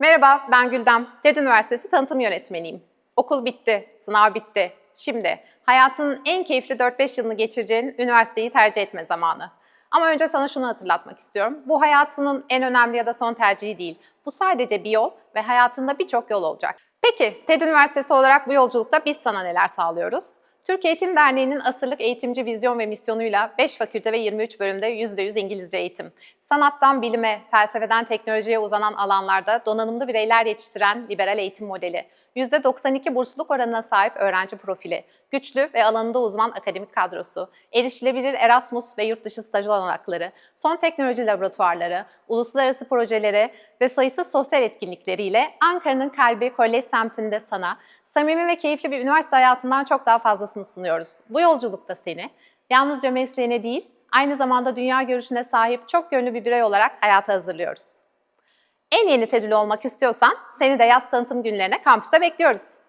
Merhaba, ben Güldem. TED Üniversitesi Tanıtım Yönetmeniyim. Okul bitti, sınav bitti. Şimdi hayatının en keyifli 4-5 yılını geçireceğin üniversiteyi tercih etme zamanı. Ama önce sana şunu hatırlatmak istiyorum. Bu hayatının en önemli ya da son tercihi değil. Bu sadece bir yol ve hayatında birçok yol olacak. Peki TED Üniversitesi olarak bu yolculukta biz sana neler sağlıyoruz? Türk Eğitim Derneği'nin asırlık eğitimci vizyon ve misyonuyla 5 fakülte ve 23 bölümde %100 İngilizce eğitim. Sanattan bilime, felsefeden teknolojiye uzanan alanlarda donanımlı bireyler yetiştiren liberal eğitim modeli. %92 bursluluk oranına sahip öğrenci profili, güçlü ve alanında uzman akademik kadrosu, erişilebilir Erasmus ve yurt dışı staj olanakları, son teknoloji laboratuvarları, uluslararası projeleri ve sayısız sosyal etkinlikleriyle Ankara'nın kalbi Kolej semtinde sana samimi ve keyifli bir üniversite hayatından çok daha fazlasını sunuyoruz. Bu yolculukta seni yalnızca mesleğine değil, aynı zamanda dünya görüşüne sahip çok yönlü bir birey olarak hayata hazırlıyoruz. En yeni tedül olmak istiyorsan seni de yaz tanıtım günlerine kampüste bekliyoruz.